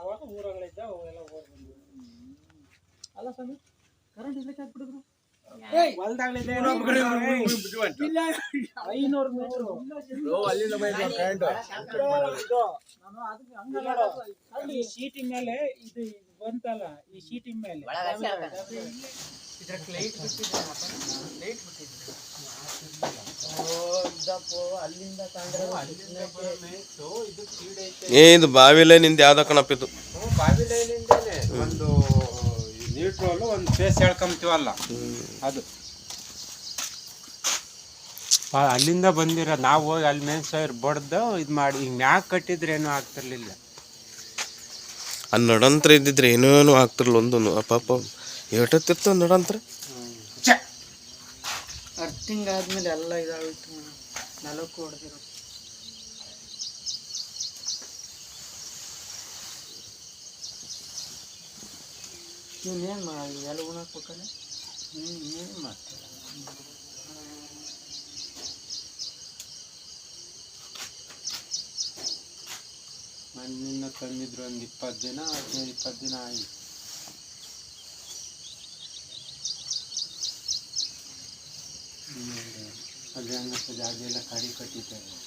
ಅವಾಗ ಊರಗಳಿದ್ದ ಅವೆಲ್ಲ ಬಂದ್ವಿ. ಅಲ್ಲ ಸ್ವಾಮಿ ಕರೆಂಟ್ ಇರ್ಲಿಕ್ಕೆ ಹಾಕ್ಬಿಟ್ಟಿದ್ರು ಐನೂರು ಮೀಟರ್. ನಾನು ಅದಕ್ಕೆ ಹಂಗಲ್ಲ ಅಲ್ಲಿ ಶೀಟಿನ ಮೇಲೆ ಇದು ಬಂತಲ್ಲ ಈ ಶೀಟಿನ ಮೇಲೆ. ಇದ್ರ ಲೈಟ್ ಬಿಟ್ಟಿದ್ರೆ ಲೈಟ್ ಬಿಟ್ಟಿದ್ರೆ ಏ ಇದು ಬಾವಿ ಲೈನಿಂದ ಯಾವ್ದ ಕಣಪ್ಪ ಇದು? ಬಾವಿ ಲೈನಿಂದಾನೆ ಒಂದು ನೀಟ್ರಲ್ಲು ಒಂದು ಫೇಸ್ ಹೇಳ್ಕೊಂತೀವಲ್ಲ? ಅದು. ಅಲ್ಲಿಂದ ಬಂದಿರ ನಾವು ಹೋಗಿ ಅಲ್ಲಿ ಮೇನ್ ಸಾವಿರ ಬಡ್ದು ಇದು ಮಾಡಿ ಈಗ ಮ್ಯಾಕ್ ಕಟ್ಟಿದ್ರೆ ಏನೂ ಆಗ್ತಿರ್ಲಿಲ್ಲ. ಅಲ್ಲಿ ನಡಂತ್ರ ಇದ್ದಿದ್ರೆ ಏನೇನು ಆಗ್ತಿರ್ಲ ಒಂದು ಅಪ್ಪ ಪಾಪ ಎಷ್ಟೊತ್ತಿತ್ತು ನಡಂತ್ರ? ಅರ್ತಿಂಗ್ ಆದ್ಮೇಲೆ ಎಲ್ಲ ಇದಾಗೋಯ್ತು ನಾಲ್ಕು ಹೊಡೆದಿರೋ ನೀನೇನು ಮಾಡಿ ಎಲ್ಲ ಉಣಾಕ್ಬೇಕಲ್ಲ ಹ್ಞೂ ಏನು ಮಾಡ್ತಾರೆ ಮಣ್ಣಿನ ತಂದಿದ್ರು ಒಂದು ಇಪ್ಪತ್ತು ದಿನ ಹದಿನೈದು ಇಪ್ಪತ್ತು ದಿನ ಆಯ್ತು અગિયારને સજા જેલા ખારી કટી પહેરવા